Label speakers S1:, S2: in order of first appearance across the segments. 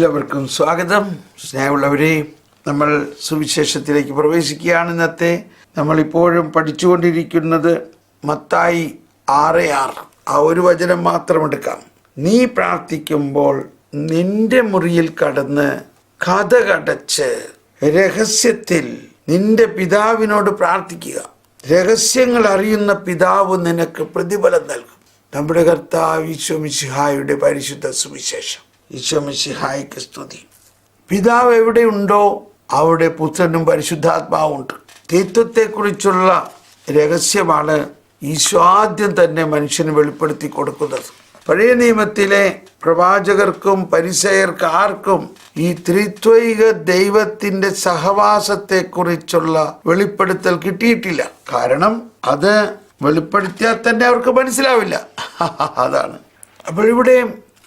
S1: എല്ലാവർക്കും സ്വാഗതം. സ്നേഹമുള്ളവരെ നമ്മൾ സുവിശേഷത്തിലേക്ക് പ്രവേശിക്കുകയാണ് ഇന്നത്തെ. നമ്മളിപ്പോഴും പഠിച്ചുകൊണ്ടിരിക്കുന്നത് മത്തായി ആറ് ആറ്. ആ ഒരു വചനം മാത്രം എടുക്കാം. നീ പ്രാർത്ഥിക്കുമ്പോൾ നിന്റെ മുറിയിൽ കടന്ന് കഥ കടച്ച് രഹസ്യത്തിൽ നിന്റെ പിതാവിനോട് പ്രാർത്ഥിക്കുക. രഹസ്യങ്ങൾ അറിയുന്ന പിതാവ് നിനക്ക് പ്രതിഫലം നൽകും. നമ്മുടെ കർത്താവ് വിശ്വമിശിഹായുടെ പരിശുദ്ധ സുവിശേഷം. ഈശോമിശിഹായ്ക്ക് സ്തുതി. പിതാവ് എവിടെയുണ്ടോ അവിടെ പുത്രനും പരിശുദ്ധാത്മാവുമുണ്ട്. തീത്വത്തെക്കുറിച്ചുള്ള രഹസ്യമാണ് ഈശ്വാദ്യം തന്നെ മനുഷ്യന് വെളിപ്പെടുത്തി കൊടുക്കുന്നത്. പഴയ നിയമത്തിലെ പ്രവാചകർക്കും പരിസയർക്ക് ആർക്കും ഈ ത്രിത്വൈക ദൈവത്തിന്റെ സഹവാസത്തെക്കുറിച്ചുള്ള വെളിപ്പെടുത്തൽ കിട്ടിയിട്ടില്ല. കാരണം അത് വെളിപ്പെടുത്തിയാൽ തന്നെ അവർക്ക് മനസ്സിലാവില്ല. അതാണ്. അപ്പോൾ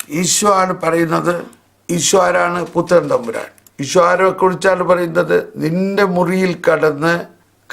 S1: ഈശോ ആണ് പറയുന്നത് ഈശോ ആരാണ്? പുത്രൻ തമ്പുരാൻ. ഈശോ ആരെ കുറിച്ചാണ് പറയുന്നത്? നിന്റെ മുറിയിൽ കടന്ന്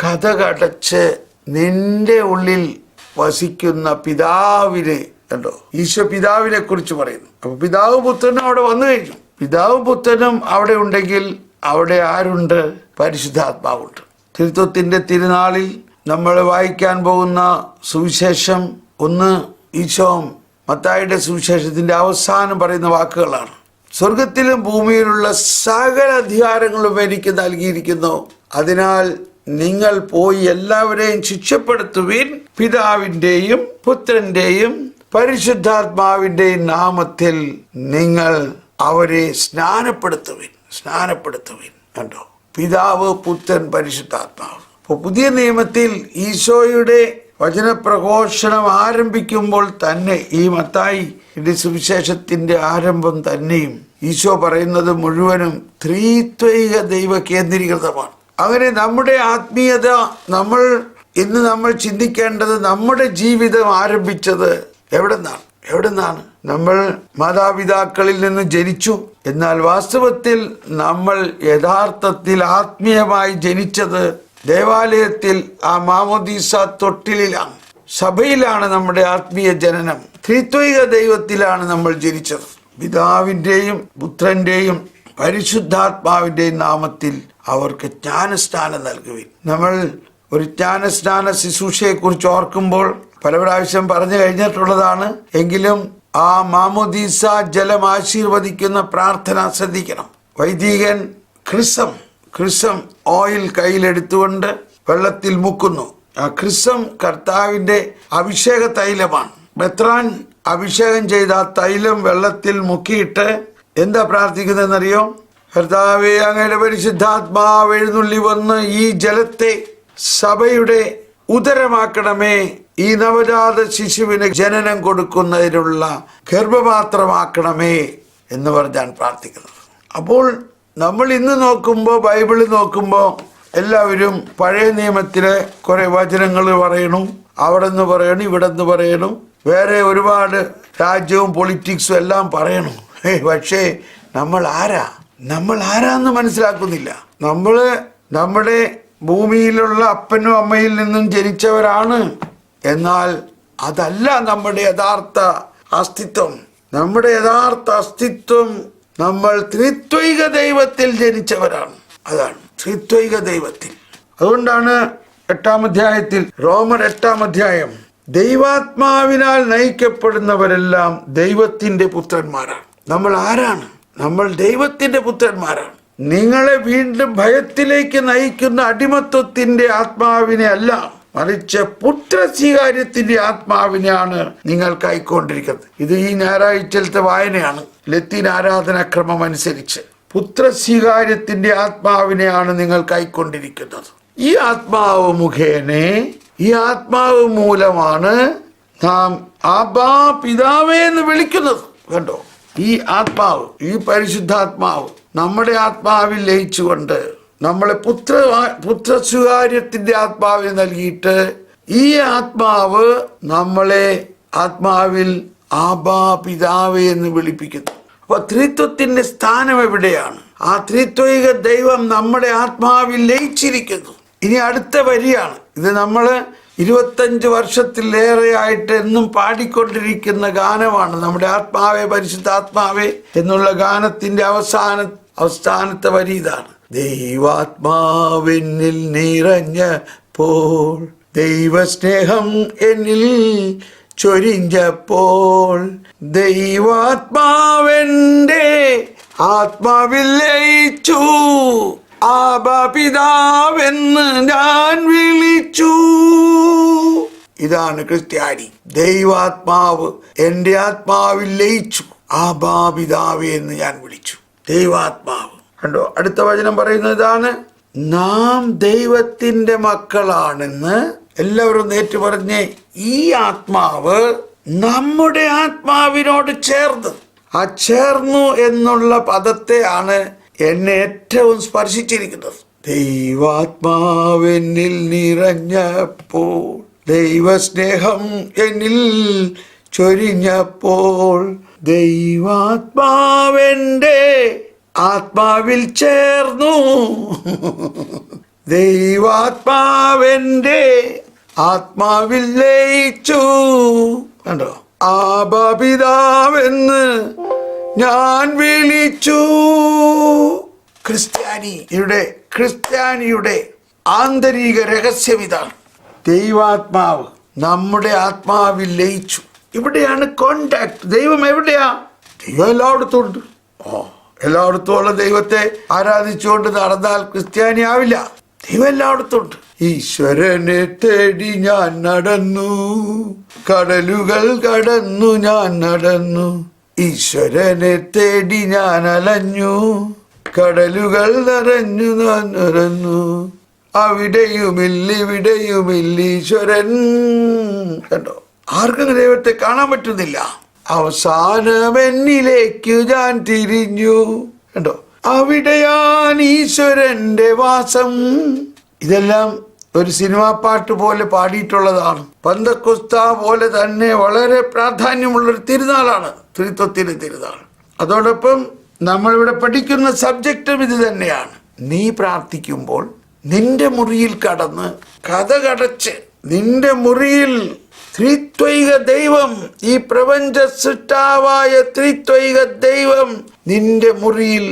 S1: കഥ കടച്ച് നിന്റെ ഉള്ളിൽ വസിക്കുന്ന പിതാവിനെ കണ്ടോ? ഈശോ പിതാവിനെ കുറിച്ച് പറയുന്നു. അപ്പൊ പിതാവ് പുത്രനും അവിടെ വന്നു കഴിഞ്ഞു. പിതാവ് പുത്രനും അവിടെ ഉണ്ടെങ്കിൽ അവിടെ ആരുണ്ട്? പരിശുദ്ധാത്മാവുണ്ട്. തിരുത്വത്തിന്റെ തിരുനാളിൽ നമ്മൾ വായിക്കാൻ പോകുന്ന സുവിശേഷം ഒന്ന് ഈശോ മത്തായിയുടെ സുവിശേഷത്തിന്റെ അവസാനം പറയുന്ന വാക്കുകളാണ്. സ്വർഗത്തിലും ഭൂമിയിലുള്ള സകല അധികാരങ്ങളും എനിക്ക് നൽകിയിരിക്കുന്നു. അതിനാൽ നിങ്ങൾ പോയി എല്ലാവരെയും ശിക്ഷപ്പെടുത്തുവിൻ. പിതാവിന്റെയും പുത്രന്റെയും പരിശുദ്ധാത്മാവിന്റെയും നാമത്തിൽ നിങ്ങൾ അവരെ സ്നാനപ്പെടുത്തുവിൻ. സ്നാനപ്പെടുത്തുവിൻ. കണ്ടോ? പിതാവ് പുത്രൻ പരിശുദ്ധാത്മാവ്. പുതിയ നിയമത്തിൽ ഈശോയുടെ വചനപ്രഘോഷണം ആരംഭിക്കുമ്പോൾ തന്നെ ഈ മത്തായി സുവിശേഷത്തിന്റെ ആരംഭം തന്നെയും ഈശോ പറയുന്നത് മുഴുവനും ത്രീത്വൈക ദൈവ കേന്ദ്രീകൃതമാണ്. അങ്ങനെ നമ്മുടെ ആത്മീയത നമ്മൾ ഇന്ന് നമ്മൾ ചിന്തിക്കേണ്ടത് നമ്മുടെ ജീവിതം ആരംഭിച്ചത് എവിടെ നിന്നാണ് എവിടെ നിന്നാണ് നമ്മൾ മാതാപിതാക്കളിൽ നിന്ന് ജനിച്ചു. എന്നാൽ വാസ്തവത്തിൽ നമ്മൾ യഥാർത്ഥത്തിൽ ആത്മീയമായി ജനിച്ചത് ദേവാലയത്തിൽ ആ മാമോദീസ തൊട്ടിലാണ് സഭയിലാണ് നമ്മുടെ ആത്മീയ ജനനം. ത്രിത്വൈക ദൈവത്തിലാണ് നമ്മൾ ജനിച്ചത്. പിതാവിന്റെയും പുത്രന്റെയും പരിശുദ്ധാത്മാവിന്റെയും നാമത്തിൽ അവർക്ക് ജ്ഞാനസ്നാനം നൽകുവിൻ. നമ്മൾ ഒരു ജ്ഞാനസ്നാന ശുശ്രൂഷയെക്കുറിച്ച് ഓർക്കുമ്പോൾ പല പ്രാവശ്യം പറഞ്ഞു കഴിഞ്ഞിട്ടുള്ളതാണ്. എങ്കിലും ആ മാമോദീസ ജലം ആശീർവദിക്കുന്ന പ്രാർത്ഥന ശ്രദ്ധിക്കണം. വൈദികൻ ക്രിസം ക്രിസം ഓയിൽ കയ്യിലെടുത്തുകൊണ്ട് വെള്ളത്തിൽ മുക്കുന്നു. ആ ക്രിസം കർത്താവിന്റെ അഭിഷേക തൈലമാണ്. ബെത്രാൻ അഭിഷേകം ചെയ്ത ആ തൈലം വെള്ളത്തിൽ മുക്കിയിട്ട് എന്താ പ്രാർത്ഥിക്കുന്നതെന്നറിയോ? കർത്താവെ അങ്ങയുടെ പരിശുദ്ധാത്മാവ് എഴുന്നള്ളി വന്ന് ഈ ജലത്തെ സഭയുടെ ഉദരമാക്കണമേ. ഈ നവജാത ശിശുവിന് ജനനം കൊടുക്കുന്നതിനുള്ള ഗർഭപാത്രമാക്കണമേ എന്ന് പറഞ്ഞാണ് പ്രാർത്ഥിക്കുന്നത്. അപ്പോൾ നമ്മൾ ഇന്ന് നോക്കുമ്പോൾ ബൈബിളിൽ നോക്കുമ്പോൾ എല്ലാവരും പഴയ നിയമത്തിലെ കുറെ വചനങ്ങൾ പറയണു അവിടെ നിന്ന് പറയണു ഇവിടെ നിന്ന് പറയണു. വേറെ ഒരുപാട് രാജ്യവും പൊളിറ്റിക്സും എല്ലാം പറയണു. പക്ഷേ നമ്മൾ ആരാ? നമ്മൾ ആരാന്ന് മനസ്സിലാക്കുന്നില്ല. നമ്മൾ നമ്മുടെ ഭൂമിയിലുള്ള അപ്പനും അമ്മയിൽ നിന്നും ജനിച്ചവരാണ്. എന്നാൽ അതല്ല നമ്മുടെ യഥാർത്ഥ അസ്തിത്വം. നമ്മുടെ യഥാർത്ഥ അസ്തിത്വം നമ്മൾ ത്രിത്വൈക ദൈവത്തിൽ ജനിച്ചവരാണ്. അതാണ് ത്രിത്വൈക ദൈവത്തിൽ. അതുകൊണ്ടാണ് എട്ടാം അധ്യായത്തിൽ റോമർ എട്ടാം അധ്യായം ദൈവാത്മാവിനാൽ നയിക്കപ്പെടുന്നവരെല്ലാം ദൈവത്തിന്റെ പുത്രന്മാരാണ്. നമ്മൾ ആരാണ്? നമ്മൾ ദൈവത്തിന്റെ പുത്രന്മാരാണ്. നിങ്ങളെ വീണ്ടും ഭയത്തിലേക്ക് നയിക്കുന്ന അടിമത്വത്തിന്റെ ആത്മാവിനെ അല്ല മറിച്ച് പുത്രസ്വീകാര്യത്തിന്റെ ആത്മാവിനെയാണ് നിങ്ങൾ കൈക്കൊണ്ടിരിക്കുന്നത്. ഇത് ഈ ഞായറാഴ്ചത്തെ വായനയാണ്. ലത്തീൻ ആരാധനാക്രമം അനുസരിച്ച് പുത്രസ്വീകാര്യത്തിന്റെ ആത്മാവിനെയാണ് നിങ്ങൾ കൈക്കൊണ്ടിരിക്കുന്നത്. ഈ ആത്മാവ് മുഖേനെ ഈ ആത്മാവ് മൂലമാണ് നാം ആബാ പിതാവേ എന്ന് വിളിക്കുന്നത്. കണ്ടോ? ഈ ആത്മാവ് ഈ പരിശുദ്ധാത്മാവ് നമ്മുടെ ആത്മാവിൽ ലയിച്ചുകൊണ്ട് നമ്മളെ പുത്ര പുത്രസ്വകാര്യത്തിന്റെ ആത്മാവിനെ നൽകിയിട്ട് ഈ ആത്മാവ് നമ്മളെ ആത്മാവിൽ ആബാ പിതാവ് എന്ന് വിളിപ്പിക്കുന്നു. അപ്പൊ ത്രിത്വത്തിന്റെ സ്ഥാനം എവിടെയാണ്? ആ ത്രിത്വിക ദൈവം നമ്മുടെ ആത്മാവിൽ ലയിച്ചിരിക്കുന്നു. ഇനി അടുത്ത വരിയാണ്. ഇത് നമ്മൾ ഇരുപത്തഞ്ച് വർഷത്തിലേറെയായിട്ട് എന്നും പാടിക്കൊണ്ടിരിക്കുന്ന ഗാനമാണ് നമ്മുടെ ആത്മാവേ പരിശുദ്ധ ആത്മാവേ എന്നുള്ള ഗാനത്തിന്റെ അവസാന അവസാനത്തെ വരി ഇതാണ്. ദൈവാത്മാവെന്നിൽ നിറഞ്ഞപ്പോൾ ദൈവസ്നേഹം എന്നിൽ ചൊരിഞ്ഞപ്പോൾ ദൈവാത്മാവെന്റെ ആത്മാവിൽ ലയിച്ചു. ആപിതാവെന്ന് ഞാൻ വിളിച്ചു. ഇതാണ് ക്രിസ്ത്യാനി. ദൈവാത്മാവ് എന്റെ ആത്മാവിൽ ലയിച്ചു. എന്ന് ഞാൻ വിളിച്ചു. ദൈവാത്മാവ്. കണ്ടോ? അടുത്ത വചനം പറയുന്നത് നാം ദൈവത്തിന്റെ മക്കളാണെന്ന് എല്ലാവരും നേറ്റു പറഞ്ഞ് ഈ ആത്മാവ് നമ്മുടെ ആത്മാവിനോട് ചേർന്ന് ആ ചേർന്നു എന്നുള്ള പദത്തെയാണ് എന്നെ ഏറ്റവും സ്പർശിച്ചിരിക്കുന്നത്. ദൈവാത്മാവെന്നിൽ നിറഞ്ഞപ്പോൾ ദൈവസ്നേഹം എന്നിൽ ചൊരിഞ്ഞപ്പോൾ ദൈവാത്മാവെന്റെ ആത്മാവിൽ ചേർന്നു. ദൈവാത്മാവെന്റെ ആത്മാവിൽ ലയിച്ചു. കണ്ടോ? ആബപിതാവെന്ന് ഞാൻ വിളിച്ചു. ക്രിസ്ത്യാനിയുടെ ക്രിസ്ത്യാനിയുടെ ആന്തരിക രഹസ്യം ഇതാണ് ദൈവാത്മാവ് നമ്മുടെ ആത്മാവിൽ ലയിച്ചു. ഇവിടെയാണ് കോണ്ടാക്ട് ദൈവം എവിടെയാ? ദൈവം എല്ലായിടത്തും ഉണ്ട്. ഓ എല്ലായിടത്തും ഉള്ള ദൈവത്തെ ആരാധിച്ചുകൊണ്ട് നടന്നാൽ ക്രിസ്ത്യാനി ആവില്ല. ദൈവം എല്ലായിടത്തും ഉണ്ട് ഈശ്വരനെ തേടി ഞാൻ നടന്നു. കടലുകൾ കടന്നു ഞാൻ നടന്നു. ഈശ്വരനെ തേടി ഞാൻ അലഞ്ഞു. കടലുകൾ നിറഞ്ഞു ഞാൻ നിറഞ്ഞു. അവിടെയുമില്ലിവിടെയുമില്ലീശ്വരൻ കണ്ടോ? ആർക്കും ദൈവത്തെ കാണാൻ പറ്റുന്നില്ല. അവസാനം എന്നിലേക്കു ഞാൻ തിരിഞ്ഞു. കണ്ടോ? അവിടെയാണ് ഈശ്വരന്റെ വാസം. ഇതെല്ലാം ഒരു സിനിമാ പാട്ട് പോലെ പാടിയിട്ടുള്ളതാണ്. പന്തക്കുസ്ത പോലെ തന്നെ വളരെ പ്രാധാന്യമുള്ളൊരു തിരുനാളാണ് ത്രിത്വത്തിന്റെ തിരുനാൾ. അതോടൊപ്പം നമ്മളിവിടെ പഠിക്കുന്ന സബ്ജക്റ്റും ഇത് തന്നെയാണ്. നീ പ്രാർത്ഥിക്കുമ്പോൾ നിന്റെ മുറിയിൽ കടന്ന് കഥ കടച്ച് നിന്റെ മുറിയിൽ ത്രിത്വൈക ദൈവം ഈ പ്രപഞ്ച സൃഷ്ടാവായ ത്രിത്വൈക ദൈവം നിന്റെ മുറിയിൽ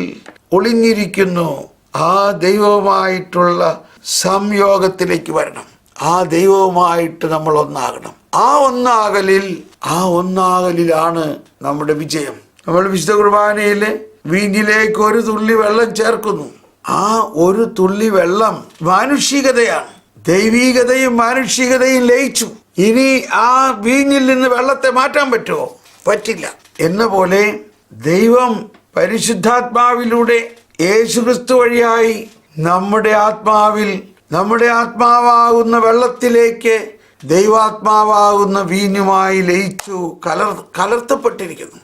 S1: ഒളിഞ്ഞിരിക്കുന്നു. ആ ദൈവവുമായിട്ടുള്ള സംയോഗത്തിലേക്ക് വരണം. ആ ദൈവവുമായിട്ട് നമ്മൾ ഒന്നാകണം. ആ ഒന്നാകലിൽ ആ ഒന്നാകലിലാണ് നമ്മുടെ വിജയം. നമ്മൾ വിശുദ്ധ കുർബാനയിൽ വീഞ്ഞിലേക്ക് ഒരു തുള്ളി വെള്ളം ചേർക്കുന്നു. ആ ഒരു തുള്ളി വെള്ളം മാനുഷികതയാണ്. ദൈവീകതയും മാനുഷികതയും ലയിച്ചു. ഇനി ആ വീഞ്ഞിൽ നിന്ന് വെള്ളത്തെ മാറ്റാൻ പറ്റുമോ? പറ്റില്ല. എന്ന പോലെ ദൈവം പരിശുദ്ധാത്മാവിലൂടെ യേശുക്രിസ്തു വഴിയായി നമ്മുടെ ആത്മാവിൽ നമ്മുടെ ആത്മാവാകുന്ന വെള്ളത്തിലേക്ക് ദൈവാത്മാവാകുന്ന വീഞ്ഞുമായി ലയിച്ചു കലർ കലർത്തപ്പെട്ടിരിക്കുന്നു.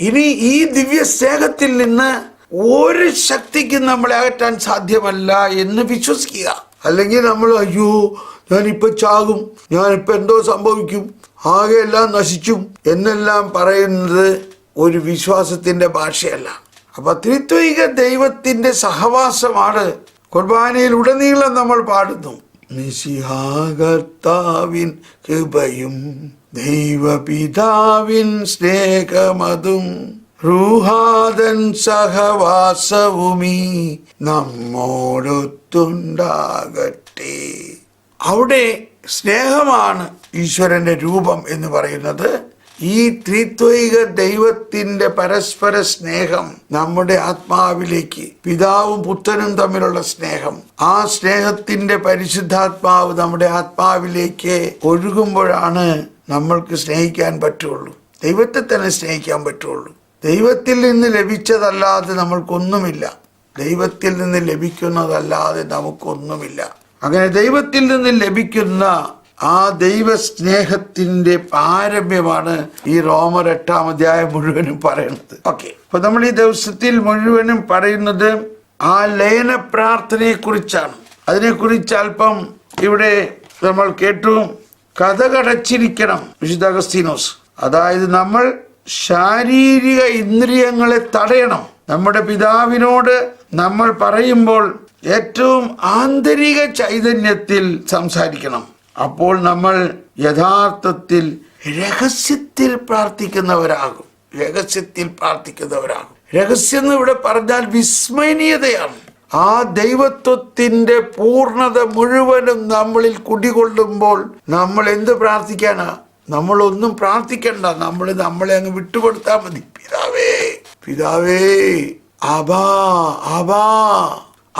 S1: ഇനി ഈ ദിവ്യ സ്നേഹത്തിൽ നിന്ന് ഒരു ശക്തിക്കും നമ്മളെ അകറ്റാൻ സാധ്യമല്ല എന്ന് വിശ്വസിക്കുക. അല്ലെങ്കിൽ നമ്മൾ അയ്യോ ഞാനിപ്പൊ ചാകും ഞാനിപ്പോ എന്തോ സംഭവിക്കും ആകെ എല്ലാം നശിച്ചും എന്നെല്ലാം പറയുന്നത് ഒരു വിശ്വാസത്തിന്റെ ഭാഷയല്ല. അപ്പൊ ത്രിത്വിക ദൈവത്തിന്റെ സഹവാസമാണ് കുർബാനയിൽ ഉടനീളം നമ്മൾ പാടുന്നു. നിശിഹാകർത്താവിൻ കൃപയും ദൈവപിതാവിൻ സ്നേഹമതും റൂഹാദൻ സഹവാസവുമീ നമ്മോടൊത്തുണ്ടാകട്ടെ. അവിടെ സ്നേഹമാണ് ഈശ്വരന്റെ രൂപം എന്ന് പറയുന്നത്. ഈ ത്രിത്വൈക ദൈവത്തിന്റെ പരസ്പര സ്നേഹം നമ്മുടെ ആത്മാവിലേക്ക് പിതാവും പുത്രനും തമ്മിലുള്ള സ്നേഹം. ആ സ്നേഹത്തിന്റെ പരിശുദ്ധാത്മാവ് നമ്മുടെ ആത്മാവിലേക്ക് ഒഴുകുമ്പോഴാണ് നമ്മൾക്ക് സ്നേഹിക്കാൻ പറ്റുള്ളൂ. ദൈവത്തെ തന്നെ സ്നേഹിക്കാൻ പറ്റുള്ളൂ. ദൈവത്തിൽ നിന്ന് ലഭിച്ചതല്ലാതെ നമ്മൾക്കൊന്നുമില്ല. ദൈവത്തിൽ നിന്ന് ലഭിക്കുന്നതല്ലാതെ നമുക്കൊന്നുമില്ല. അങ്ങനെ ദൈവത്തിൽ നിന്ന് ലഭിക്കുന്ന ആ ദൈവ സ്നേഹത്തിന്റെ പാരമ്യമാണ് ഈ റോമർ എട്ടാം അധ്യായം മുഴുവനും പറയുന്നത്. ഓക്കെ അപ്പൊ നമ്മൾ ഈ ദിവസത്തിൽ മുഴുവനും പറയുന്നത് ആ ലയന പ്രാർത്ഥനയെ കുറിച്ചാണ് അതിനെക്കുറിച്ച് അല്പം ഇവിടെ നമ്മൾ കേട്ടു. കഥ കടച്ചിരിക്കണം വിശുദ്ധ അഗസ്തീനോസ്. അതായത് നമ്മൾ ശാരീരിക ഇന്ദ്രിയങ്ങളെ തടയണം. നമ്മുടെ പിതാവിനോട് നമ്മൾ പറയുമ്പോൾ ഏറ്റവും ആന്തരിക ചൈതന്യത്തിൽ സംസാരിക്കണം. അപ്പോൾ നമ്മൾ യഥാർത്ഥത്തിൽ രഹസ്യത്തിൽ പ്രാർത്ഥിക്കുന്നവരാകും. രഹസ്യത്തിൽ പ്രാർത്ഥിക്കുന്നവരാകും. രഹസ്യം എന്ന് ഇവിടെ പറഞ്ഞാൽ വിസ്മരണീയതയാണ് ആ ദൈവത്വത്തിന്റെ പൂർണത മുഴുവനും നമ്മളിൽ കുടികൊള്ളുമ്പോൾ നമ്മൾ എന്ത് പ്രാർത്ഥിക്കാനാ? നമ്മളൊന്നും പ്രാർത്ഥിക്കണ്ട. നമ്മൾ നമ്മളെ അങ്ങ് വിട്ടുകൊടുത്താൽ മതി. പിതാവേ പിതാവേ അബാ അബാ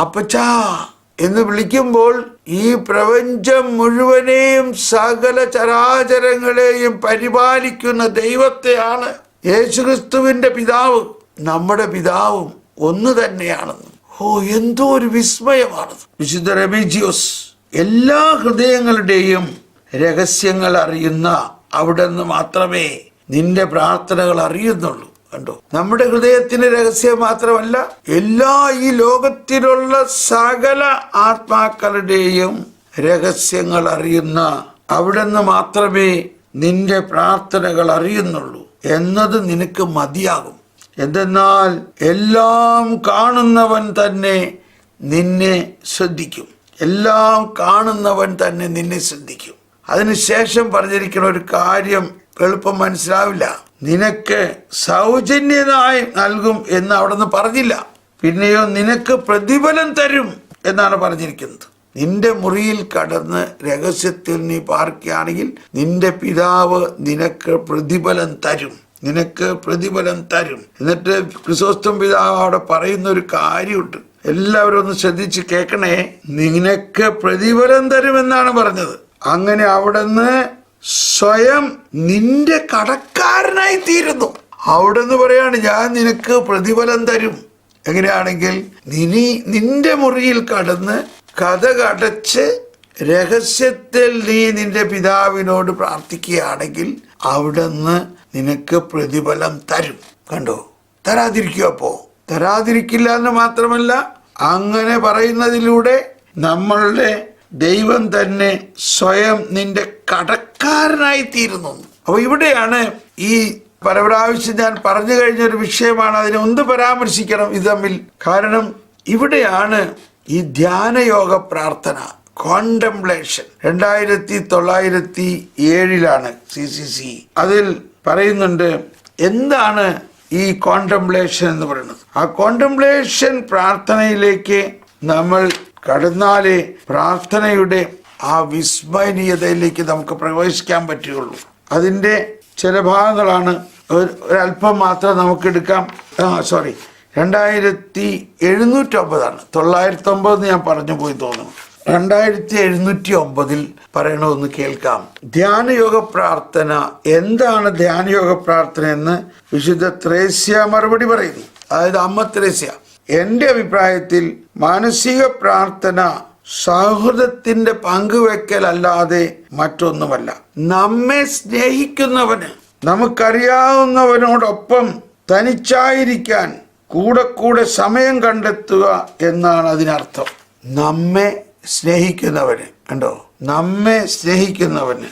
S1: അപ്പച്ചാ. എന്ന് വിളിക്കുമ്പോൾ ഈ പ്രപഞ്ചം മുഴുവനെയും സകല ചരാചരങ്ങളെയും പരിപാലിക്കുന്ന ദൈവത്തെയാണ് യേശുക്രിസ്തുവിന്റെ പിതാവ്. നമ്മുടെ പിതാവും ഒന്ന് തന്നെയാണെന്ന്. ഓ എന്തോ ഒരു വിസ്മയമാണത്. വിശുദ്ധ റെബിജിയോസ് എല്ലാ ഹൃദയങ്ങളുടെയും രഹസ്യങ്ങൾ അറിയുന്ന അവിടെ നിന്ന് മാത്രമേ നിന്റെ പ്രാർത്ഥനകൾ അറിയുന്നുള്ളൂ. കണ്ടോ? നമ്മുടെ ഹൃദയത്തിന്റെ രഹസ്യം മാത്രമല്ല എല്ലാ ഈ ലോകത്തിലുള്ള സകല ആത്മാക്കളുടെയും രഹസ്യങ്ങൾ അറിയുന്ന അവിടെ നിന്ന് മാത്രമേ നിന്റെ പ്രാർത്ഥനകൾ അറിയുന്നുള്ളൂ എന്നത് നിനക്ക് മതിയാകും. എന്തെന്നാൽ എല്ലാം കാണുന്നവൻ തന്നെ നിന്നെ ശ്രദ്ധിക്കും. എല്ലാം കാണുന്നവൻ തന്നെ നിന്നെ ശ്രദ്ധിക്കും. അതിനുശേഷം പറഞ്ഞിരിക്കുന്ന ഒരു കാര്യം എളുപ്പം മനസ്സിലാവില്ല. നിനക്ക് സൗജന്യതായി നൽകും എന്ന് അവിടെ നിന്ന് പറഞ്ഞില്ല. പിന്നെയോ നിനക്ക് പ്രതിഫലം തരും എന്നാണ് പറഞ്ഞിരിക്കുന്നത്. നിന്റെ മുറിയിൽ കടന്ന് രഹസ്യത്തിൽ നീ പാർക്കുകയാണെങ്കിൽ നിന്റെ പിതാവ് നിനക്ക് പ്രതിഫലം തരും. നിനക്ക് പ്രതിഫലം തരും. എന്നിട്ട് ക്രിസോസ്തം പിതാവ് അവിടെ പറയുന്ന ഒരു കാര്യമുണ്ട്. എല്ലാവരും ഒന്ന് ശ്രദ്ധിച്ച് കേൾക്കണേ. നിനക്ക് പ്രതിഫലം തരുമെന്നാണ് പറഞ്ഞത്. അങ്ങനെ അവിടുന്ന് സ്വയം നിന്റെ കടക്കാരനായി തീരുന്നു. അവിടെ നിന്ന് പറയാണ് ഞാൻ നിനക്ക് പ്രതിഫലം തരും. എങ്ങനെയാണെങ്കിൽ നിനി നിന്റെ മുറിയിൽ കടന്ന് കഥ കടച്ച് രഹസ്യത്തിൽ നീ നിന്റെ പിതാവിനോട് പ്രാർത്ഥിക്കുകയാണെങ്കിൽ അവിടുന്ന് നിനക്ക് പ്രതിഫലം തരും. കണ്ടോ? തരാതിരിക്കുക അപ്പോ. തരാതിരിക്കില്ല എന്ന് മാത്രമല്ല അങ്ങനെ പറയുന്നതിലൂടെ നമ്മളുടെ ദൈവം തന്നെ സ്വയം നിന്റെ കടക്കാരനായി തീരുന്നു അപ്പൊ ഇവിടെയാണ് ഈ പരപ്രാവശ്യം ഞാൻ പറഞ്ഞു കഴിഞ്ഞ ഒരു വിഷയമാണ് അതിനെ ഒന്ന് പരാമർശിക്കണം ഇത് തമ്മിൽ. കാരണം ഇവിടെയാണ് ഈ ധ്യാനയോഗ പ്രാർത്ഥന കോണ്ടംപ്ലേഷൻ രണ്ടായിരത്തി തൊള്ളായിരത്തി ഏഴിലാണ് സി സി സി അതിൽ പറയുന്നുണ്ട് എന്താണ് ഈ കോണ്ടംപ്ലേഷൻ എന്ന് പറയുന്നത്? ആ കോണ്ടംപ്ലേഷൻ പ്രാർത്ഥനയിലേക്ക് നമ്മൾ കടന്നാലേ പ്രാർത്ഥനയുടെ ആ വിസ്മരണീയതയിലേക്ക് നമുക്ക് പ്രവേശിക്കാൻ പറ്റുകയുള്ളൂ. അതിന്റെ ചില ഭാഗങ്ങളാണ്. ഒരല്പം മാത്രം നമുക്ക് എടുക്കാം. ആ സോറി രണ്ടായിരത്തി എഴുന്നൂറ്റി ഒമ്പതാണ് തൊള്ളായിരത്തി ഒമ്പത് ഞാൻ പറഞ്ഞു പോയി തോന്നുന്നു. രണ്ടായിരത്തി എഴുന്നൂറ്റി ഒമ്പതിൽ പറയണമെന്ന് കേൾക്കാം. ധ്യാനയോഗ പ്രാർത്ഥന എന്താണ് ധ്യാനയോഗ പ്രാർത്ഥന എന്ന് വിശുദ്ധ ത്രേസ്യ മറുപടി പറയുന്നു. അതായത് അമ്മ ത്രേസ്യ. എന്റെ അഭിപ്രായത്തിൽ മാനസിക പ്രാർത്ഥന സൗഹൃദത്തിന്റെ പങ്കുവെക്കൽ അല്ലാതെ മറ്റൊന്നുമല്ല. നമ്മെ സ്നേഹിക്കുന്നവന് നമുക്കറിയാവുന്നവനോടൊപ്പം തനിച്ചായിരിക്കാൻ കൂടെ കൂടെ സമയം കണ്ടെത്തുക എന്നാണ് അതിനർത്ഥം. നമ്മെ സ്നേഹിക്കുന്നവന് കണ്ടോ? നമ്മെ സ്നേഹിക്കുന്നവന്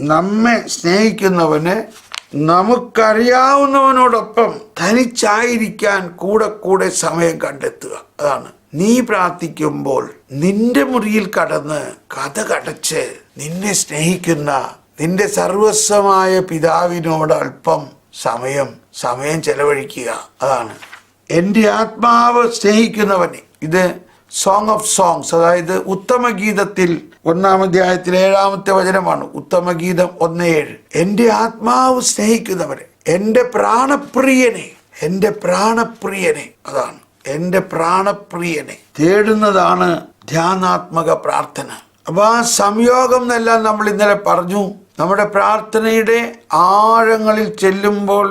S1: നമ്മെ സ്നേഹിക്കുന്നവന് നമുക്കറിയാവുന്നവനോടൊപ്പം തനിച്ചായിരിക്കാൻ കൂടെ കൂടെ സമയം കണ്ടെത്തുക. അതാണ്. നീ പ്രാർത്ഥിക്കുമ്പോൾ നിന്റെ മുറിയിൽ കടന്ന് കഥ കടച്ച് നിന്നെ സ്നേഹിക്കുന്ന നിന്റെ സർവസ്വമായ പിതാവിനോട് അല്പം സമയം സമയം ചെലവഴിക്കുക. അതാണ്. എന്റെ ആത്മാവ് സ്നേഹിക്കുന്നവനെ. ഇത് സോങ് ഓഫ് സോങ്സ് അതായത് ഉത്തമഗീതത്തിൽ ഒന്നാം അധ്യായത്തിൽ ഏഴാമത്തെ വചനമാണ് ഉത്തമഗീതം ഒന്ന് ഏഴ്. എന്റെ ആത്മാവ് സ്നേഹിക്കുന്നവരെ എന്റെ പ്രാണപ്രിയനെ എന്റെ പ്രാണപ്രിയനെ അതാണ്. എന്റെ പ്രാണപ്രിയനെ തേടുന്നതാണ് ധ്യാനാത്മക പ്രാർത്ഥന. അപ്പോൾ ആ സംയോഗം എന്നെല്ലാം നമ്മൾ ഇന്നലെ പറഞ്ഞു. നമ്മുടെ പ്രാർത്ഥനയുടെ ആഴങ്ങളിൽ ചെല്ലുമ്പോൾ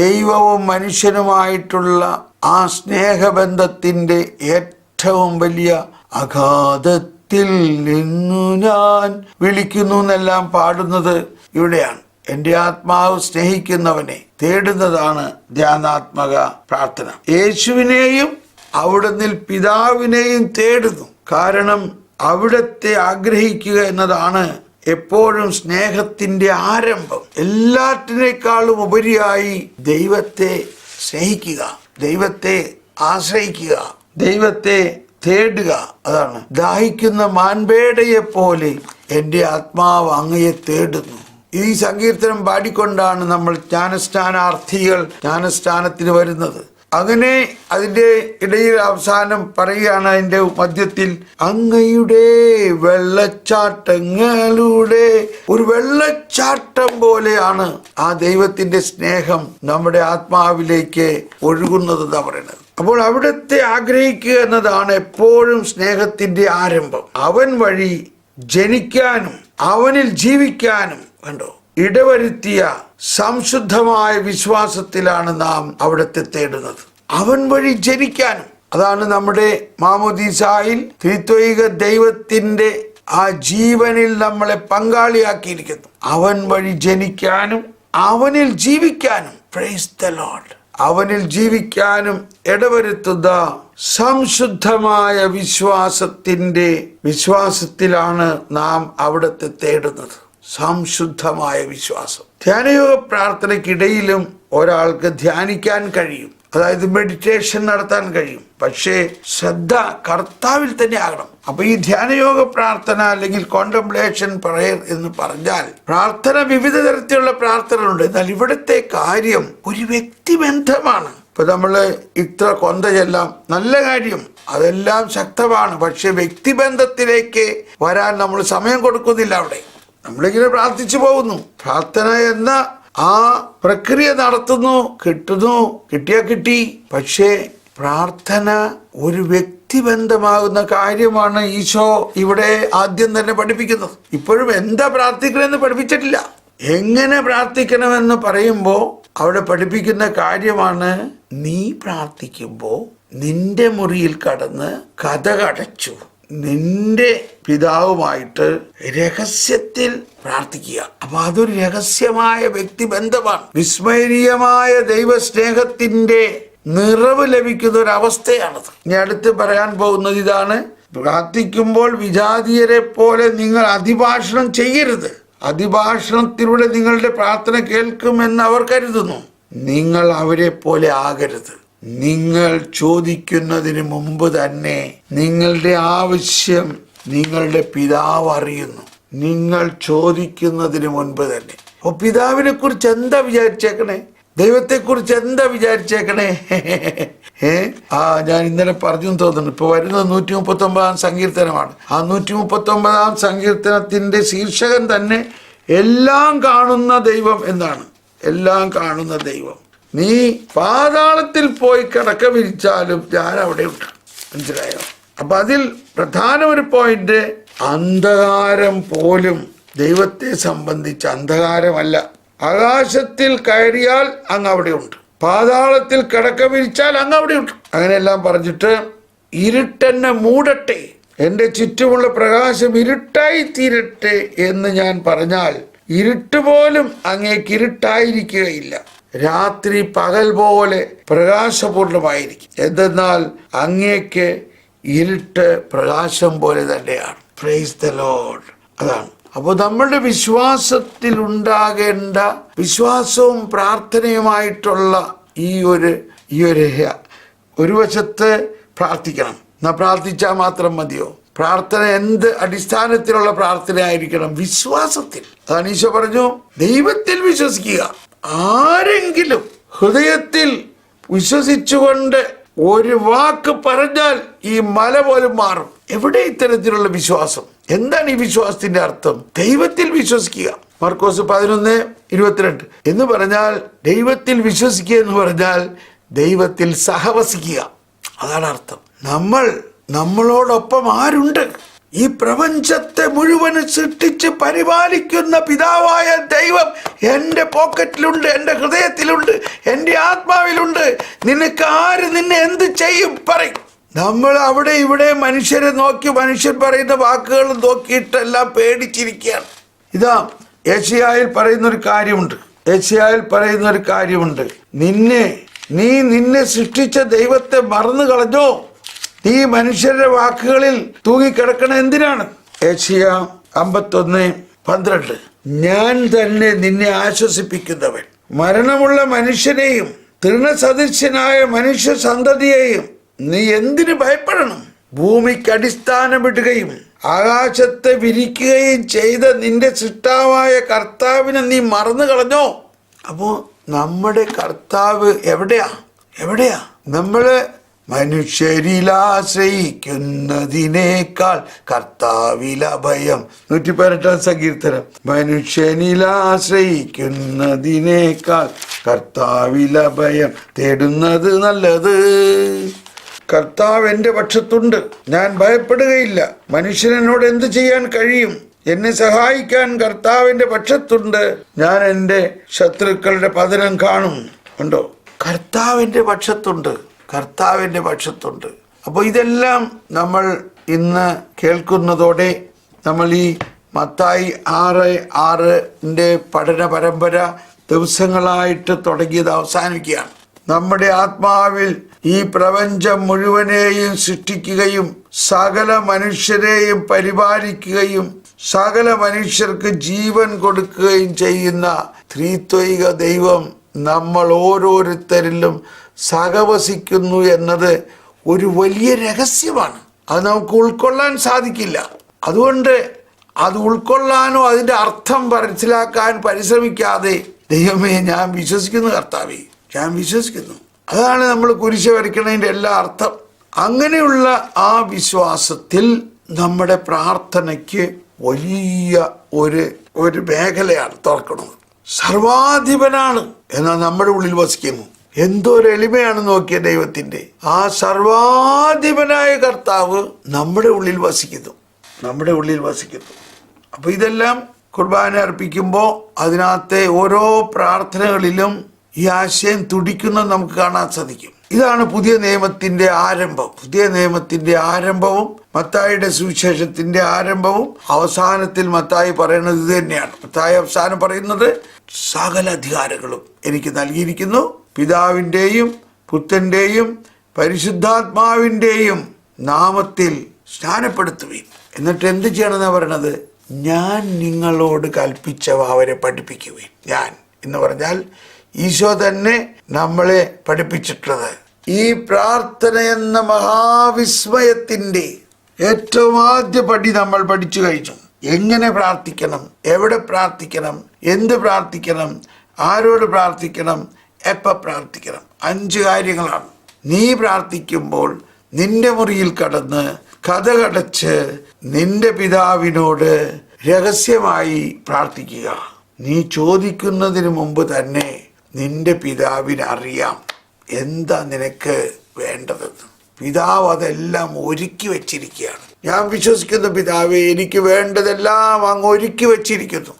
S1: ദൈവവും മനുഷ്യനുമായിട്ടുള്ള ആ സ്നേഹബന്ധത്തിന്റെ ഏറ്റവും വലിയ അഗാധത്തിൽ നിന്നു ഞാൻ വിളിക്കുന്നു എന്നെല്ലാം പാടുന്നത് ഇവിടെയാണ്. എന്റെ ആത്മാവ് സ്നേഹിക്കുന്നവനെ തേടുന്നതാണ് ധ്യാനാത്മക പ്രാർത്ഥന. യേശുവിനെയും അവിടുന്ന് പിതാവിനെയും തേടുന്നു. കാരണം അവിടത്തെ ആഗ്രഹിക്കുക എന്നതാണ് എപ്പോഴും സ്നേഹത്തിന്റെ ആരംഭം. എല്ലാറ്റിനേക്കാളും ഉപരിയായി ദൈവത്തെ സ്നേഹിക്കുക ദൈവത്തെ ആശ്രയിക്കുക ദൈവത്തെ തേടുക. അതാണ്. ദാഹിക്കുന്ന മാൻപേടയെ പോലെ എന്റെ ആത്മാവ് അങ്ങയെ തേടുന്നു. ഈ സങ്കീർത്തനം പാടിക്കൊണ്ടാണ് നമ്മൾ ജ്ഞാനസ്ഥാനാർത്ഥികൾ ജ്ഞാനസ്ഥാനത്തിന് വരുന്നത്. അങ്ങനെ അതിന്റെ ഇടയിൽ അവസാനം പറയുകയാണ് അതിന്റെ മധ്യത്തിൽ അങ്ങയുടെ വെള്ളച്ചാട്ടങ്ങളുടെ ഒരു വെള്ളച്ചാട്ടം പോലെയാണ് ആ ദൈവത്തിന്റെ സ്നേഹം നമ്മുടെ ആത്മാവിലേക്ക് ഒഴുകുന്നത് എന്ന് പറയുന്നത്. അപ്പോൾ അവിടുത്തെ ആഗ്രഹിക്കുക എന്നതാണ് എപ്പോഴും സ്നേഹത്തിന്റെ ആരംഭം. അവൻ വഴി ജനിക്കാനും അവനിൽ ജീവിക്കാനും കണ്ടോ? ഇടവരുത്തിയ സംശുദ്ധമായ വിശ്വാസത്തിലാണ് നാം അവിടുത്തെ തേടുന്നത്. അവൻ വഴി ജനിക്കാനും അതാണ് നമ്മുടെ മാമോദീസായിൽ ത്രിത്വൈക ദൈവത്തിന്റെ ആ ജീവനിൽ നമ്മളെ പങ്കാളിയാക്കിയിരിക്കുന്നു അവൻ വഴി ജനിക്കാനും അവനിൽ ജീവിക്കാനും. പ്രൈസ് ദ ലോഡ് അവനിൽ ജീവിക്കാനും ഇടവരുത്തുന്ന സംശുദ്ധമായ വിശ്വാസത്തിന്റെ വിശ്വാസത്തിലാണ് നാം അവിടുത്തെ തേടുന്നത്. സംശുദ്ധമായ വിശ്വാസം. ധ്യാനയോഗ പ്രാർത്ഥനയ്ക്കിടയിലും ഒരാൾക്ക് ധ്യാനിക്കാൻ കഴിയും. അതായത് മെഡിറ്റേഷൻ നടത്താൻ കഴിയും. പക്ഷേ ശ്രദ്ധ കർത്താവിൽ തന്നെ ആകണം. അപ്പൊ ഈ ധ്യാനയോഗ പ്രാർത്ഥന അല്ലെങ്കിൽ കോണ്ടംപ്ലേഷൻ പ്രയർ എന്ന് പറഞ്ഞാൽ പ്രാർത്ഥന വിവിധ തരത്തിലുള്ള പ്രാർത്ഥനകളുണ്ട്. എന്നാൽ ഇവിടുത്തെ കാര്യം ഒരു വ്യക്തി ബന്ധമാണ്. ഇപ്പൊ നമ്മൾ ഇത്ര കൊന്ത ചെല്ലാം നല്ല കാര്യം. അതെല്ലാം ശക്തമാണ്. പക്ഷെ വ്യക്തിബന്ധത്തിലേക്ക് വരാൻ നമ്മൾ സമയം കൊടുക്കുന്നില്ല അവിടെ. നമ്മളിങ്ങനെ പ്രാർത്ഥിച്ചു പോകുന്നു. പ്രാർത്ഥന എന്ന ആ പ്രക്രിയ നടത്തുന്നു കിട്ടുന്നു കിട്ടിയാ കിട്ടി. പക്ഷേ പ്രാർത്ഥന ഒരു വ്യക്തിബന്ധമാകുന്ന കാര്യമാണ് ഈശോ ഇവിടെ ആദ്യം തന്നെ പഠിപ്പിക്കുന്നത്. ഇപ്പോഴും എന്താ പ്രാർത്ഥിക്കണമെന്ന് പഠിപ്പിച്ചിട്ടില്ല. എങ്ങനെ പ്രാർത്ഥിക്കണമെന്ന് പറയുമ്പോൾ അവിടെ പഠിപ്പിക്കുന്ന കാര്യമാണ് നീ പ്രാർത്ഥിക്കുമ്പോൾ നിന്റെ മുറിയിൽ കടന്ന് കഥ കടച്ചു. നിന്റെ പിതാവുമായിട്ട് രഹസ്യത്തിൽ പ്രാർത്ഥിക്കുക. അപ്പൊ അതൊരു രഹസ്യമായ വ്യക്തി വ്യക്തിബന്ധമാണ്. വിസ്മരണീയമായ ദൈവസ്നേഹത്തിന്റെ നിറവ് ലഭിക്കുന്ന ഒരു അവസ്ഥയാണത് ഇനി അടുത്ത് പറയാൻ പോകുന്നത് ഇതാണ്. പ്രാർത്ഥിക്കുമ്പോൾ വിജാതീയരെ പോലെ നിങ്ങൾ അതിഭാഷണം ചെയ്യരുത്. അതിഭാഷണത്തിലൂടെ നിങ്ങളുടെ പ്രാർത്ഥന കേൾക്കുമെന്ന് അവർ കരുതുന്നു. നിങ്ങൾ അവരെ പോലെ ആകരുത്. നിങ്ങൾ ചോദിക്കുന്നതിന് മുമ്പ് തന്നെ നിങ്ങളുടെ ആവശ്യം നിങ്ങളുടെ പിതാവ് അറിയുന്നു. നിങ്ങൾ ചോദിക്കുന്നതിന് മുൻപ് തന്നെ. അപ്പൊ പിതാവിനെ കുറിച്ച് എന്താ വിചാരിച്ചേക്കണേ? ദൈവത്തെ കുറിച്ച് എന്താ വിചാരിച്ചേക്കണേ? ഏ? ആ ഞാൻ ഇന്നലെ പറഞ്ഞു തോന്നുന്നു. ഇപ്പൊ വരുന്നത് നൂറ്റി മുപ്പത്തി ഒമ്പതാം സങ്കീർത്തനമാണ്. ആ നൂറ്റി മുപ്പത്തി ഒമ്പതാം സങ്കീർത്തനത്തിന്റെ ശീർഷകൻ തന്നെ എല്ലാം കാണുന്ന ദൈവം എന്നാണ്. എല്ലാം കാണുന്ന ദൈവം. നീ പാതാളത്തിൽ പോയി കിടക്ക വിരിച്ചാലും ഞാൻ അവിടെ ഉണ്ട്. മനസ്സിലായോ? അപ്പൊ അതിൽ പ്രധാന ഒരു പോയിന്റ് അന്ധകാരം പോലും ദൈവത്തെ സംബന്ധിച്ച് അന്ധകാരമല്ല. ആകാശത്തിൽ കയറിയാൽ അങ്ങ് അവിടെ ഉണ്ട്. പാതാളത്തിൽ കിടക്ക വിരിച്ചാൽ അങ്ങ് അവിടെ ഉണ്ട്. അങ്ങനെയെല്ലാം പറഞ്ഞിട്ട് ഇരുട്ടെന്നെ മൂടട്ടെ. എന്റെ ചുറ്റുമുള്ള പ്രകാശം ഇരുട്ടായി തീരട്ടെ എന്ന് ഞാൻ പറഞ്ഞാൽ ഇരുട്ട് പോലും അങ്ങേക്ക് ഇരുട്ടായിരിക്കുകയില്ല. രാത്രി പകൽ പോലെ പ്രകാശപൂർണമായിരിക്കും. എന്തെന്നാൽ അങ്ങേക്ക് ഇരുട്ട് പ്രകാശം പോലെ തന്നെയാണ്. പ്രൈസ് ദ ലോഡ് അതാണ്. അപ്പോൾ നമ്മുടെ വിശ്വാസത്തിൽ ഉണ്ടാകേണ്ട വിശ്വാസവും പ്രാർത്ഥനയുമായിട്ടുള്ള ഈ ഒരു ഈ ഒരു ഒരു വശത്ത് പ്രാർത്ഥിക്കണം. എന്നാ പ്രാർത്ഥിച്ചാൽ മാത്രം മതിയോ? പ്രാർത്ഥന എന്ത് അടിസ്ഥാനത്തിലുള്ള പ്രാർത്ഥന ആയിരിക്കണം വിശ്വാസത്തിൽ. അതാണ് ഈശോ പറഞ്ഞു ദൈവത്തിൽ വിശ്വസിക്കുക. ആരെങ്കിലും ഹൃദയത്തിൽ വിശ്വസിച്ചുകൊണ്ട് ഒരു വാക്ക് പറഞ്ഞാൽ ഈ മല പോലും മാറും. എവിടെ ഇത്തരത്തിലുള്ള വിശ്വാസം? എന്താണ് ഈ വിശ്വാസത്തിന്റെ അർത്ഥം? ദൈവത്തിൽ വിശ്വസിക്കുക. മർക്കോസ് പതിനൊന്ന് ഇരുപത്തിരണ്ട്. എന്ന് പറഞ്ഞാൽ ദൈവത്തിൽ വിശ്വസിക്കുക എന്ന് പറഞ്ഞാൽ ദൈവത്തിൽ സഹവസിക്കുക. അതാണ് അർത്ഥം. നമ്മൾ നമ്മളോടൊപ്പം ആരുണ്ട്? ഈ പ്രപഞ്ചത്തെ മുഴുവൻ സൃഷ്ടിച്ച് പരിപാലിക്കുന്ന പിതാവായ ദൈവം എന്റെ പോക്കറ്റിലുണ്ട് എന്റെ ഹൃദയത്തിലുണ്ട് എന്റെ ആത്മാവിലുണ്ട്. നിനക്ക് ആര് നിന്നെ എന്ത് ചെയ്യും പറയും. നമ്മൾ അവിടെ ഇവിടെ മനുഷ്യരെ നോക്കി മനുഷ്യർ പറയുന്ന വാക്കുകൾ നോക്കിയിട്ടെല്ലാം പേടിച്ചിരിക്കുകയാണ്. ഇതാ ഏഷ്യായിൽ പറയുന്നൊരു കാര്യമുണ്ട്. ഏഷ്യായിൽ പറയുന്നൊരു കാര്യമുണ്ട്. നിന്നെ നീ നിന്നെ സൃഷ്ടിച്ച ദൈവത്തെ മറന്നു കളഞ്ഞോ നീ മനുഷ്യരുടെ വാക്കുകളിൽ തൂങ്ങിക്കിടക്കണ എന്തിനാണ്? ഏഷ്യ അമ്പത്തൊന്ന് പന്ത്രണ്ട്. ഞാൻ തന്നെ നിന്നെ ആശ്വസിപ്പിക്കുന്നവൻ. മരണമുള്ള മനുഷ്യനെയും തൃണസദൃശ്യനായ മനുഷ്യ സന്തതിയെയും നീ എന്തിനു ഭയപ്പെടണം? ഭൂമിക്ക് അടിസ്ഥാനമിടുകയും ആകാശത്തെ വിരിക്കുകയും ചെയ്ത നിന്റെ സൃഷ്ടാവായ കർത്താവിനെ നീ മറന്നു കളഞ്ഞോ? അപ്പോൾ നമ്മുടെ കർത്താവ് എവിടെയാ? എവിടെയാ? നമ്മൾ മനുഷ്യരിലാശ്രയിക്കുന്നതിനേക്കാൾ കർത്താവില ഭയം നൂറ്റി പതിനെട്ടാം സങ്കീർത്തനം. മനുഷ്യനിലാശ്രയിക്കുന്നതിനേക്കാൾ കർത്താവില ഭയം തേടുന്നത് നല്ലത്. കർത്താവ് എന്റെ പക്ഷത്തുണ്ട്. ഞാൻ ഭയപ്പെടുകയില്ല. മനുഷ്യൻ എന്നോട് എന്ത് ചെയ്യാൻ കഴിയും? എന്നെ സഹായിക്കാൻ കർത്താവിന്റെ പക്ഷത്തുണ്ട്. ഞാൻ എന്റെ ശത്രുക്കളുടെ പതനം കാണും. ഉണ്ടോ? കർത്താവിന്റെ പക്ഷത്തുണ്ട്. കർത്താവിന്റെ പക്ഷത്തുണ്ട്. അപ്പോൾ ഇതെല്ലാം നമ്മൾ ഇന്ന് കേൾക്കുന്നതോടെ നമ്മൾ ഈ മത്തായി ആറ് ആറിന്റെ പഠന പരമ്പര ദിവസങ്ങളായിട്ട് തുടങ്ങിയത് അവസാനിക്കുകയാണ്. നമ്മുടെ ആത്മാവിൽ ഈ പ്രപഞ്ചം മുഴുവനെയും സൃഷ്ടിക്കുകയും സകല മനുഷ്യരെയും പരിപാലിക്കുകയും സകല മനുഷ്യർക്ക് ജീവൻ കൊടുക്കുകയും ചെയ്യുന്ന ത്രീത്വൈക ദൈവം നമ്മൾ ഓരോരുത്തരിലും സഹവസിക്കുന്നു എന്നത് ഒരു വലിയ രഹസ്യമാണ്. അത് നമുക്ക് ഉൾക്കൊള്ളാൻ സാധിക്കില്ല. അതുകൊണ്ട് അത് ഉൾക്കൊള്ളാനോ അതിന്റെ അർത്ഥം മനസ്സിലാക്കാൻ പരിശ്രമിക്കാതെ ദൈവമേ ഞാൻ വിശ്വസിക്കുന്നു കർത്താവേ ഞാൻ വിശ്വസിക്കുന്നു. അതാണ് നമ്മൾ കുരിശ് വരയ്ക്കുന്നതിന്റെ എല്ലാ അർത്ഥം. അങ്ങനെയുള്ള ആ വിശ്വാസത്തിൽ നമ്മുടെ പ്രാർത്ഥനയ്ക്ക് വലിയ ഒരു ഒരു മേഖലയാണ് തുറക്കുന്നത് സർവാധിപനാണ് എന്നാൽ നമ്മുടെ ഉള്ളിൽ വസിക്കുന്നു. ഒരു എളിമയാണ് നോക്കിയ ദൈവത്തിന്റെ ആ സർവാധിപനായ കർത്താവ് നമ്മുടെ ഉള്ളിൽ വസിക്കുന്നു. നമ്മുടെ ഉള്ളിൽ വസിക്കുന്നു. അപ്പൊ ഇതെല്ലാം കുർബാന അർപ്പിക്കുമ്പോൾ അതിനകത്തെ ഓരോ പ്രാർത്ഥനകളിലും ഈ ആശയം തുടിക്കുന്നത് നമുക്ക് കാണാൻ സാധിക്കും. ഇതാണ് പുതിയ നിയമത്തിന്റെ ആരംഭം. പുതിയ നിയമത്തിന്റെ ആരംഭവും മത്തായിയുടെ സുവിശേഷത്തിന്റെ ആരംഭവും അവസാനത്തിൽ മത്തായി പറയുന്നത് ഇത് തന്നെയാണ് മത്തായി അവസാനം പറയുന്നത് സകല അധികാരങ്ങളും എനിക്ക് നൽകിയിരിക്കുന്നു. പിതാവിന്റെയും പുത്രന്റെയും പരിശുദ്ധാത്മാവിന്റെയും നാമത്തിൽ സ്നാനപ്പെടുത്തുവീൻ. എന്നിട്ട് എന്ത് ചെയ്യണമെന്നാണ് പറയണത്? ഞാൻ നിങ്ങളോട് കൽപ്പിച്ചവ അവരെ പഠിപ്പിക്കുവീൻ. ഞാൻ എന്ന് പറഞ്ഞാൽ ഈശോ തന്നെ നമ്മളെ പഠിപ്പിച്ചിട്ടുള്ളത്. ഈ പ്രാർത്ഥന എന്ന മഹാവിസ്മയത്തിന്റെ ഏറ്റവും ആദ്യ പടി നമ്മൾ പഠിച്ചു കഴിഞ്ഞു. എങ്ങനെ പ്രാർത്ഥിക്കണം? എവിടെ പ്രാർത്ഥിക്കണം? എന്ത് പ്രാർത്ഥിക്കണം? ആരോട് പ്രാർത്ഥിക്കണം? എപ്പോൾ പ്രാർത്ഥിക്കണം? അഞ്ച് കാര്യങ്ങളാണ്. നീ പ്രാർത്ഥിക്കുമ്പോൾ നിന്റെ മുറിയിൽ കടന്ന് കഥകടച്ച് നിന്റെ പിതാവിനോട് രഹസ്യമായി പ്രാർത്ഥിക്കുക. നീ ചോദിക്കുന്നതിന് മുമ്പ് തന്നെ നിന്റെ പിതാവിനറിയാം എന്താ നിനക്ക് വേണ്ടതെന്ന്. പിതാവ് അതെല്ലാം ഒരുക്കി വെച്ചിരിക്കുകയാണ്. ഞാൻ വിശ്വസിക്കുന്ന പിതാവെ എനിക്ക് വേണ്ടതെല്ലാം അങ്ങ് ഒരുക്കി വെച്ചിരിക്കുന്നു.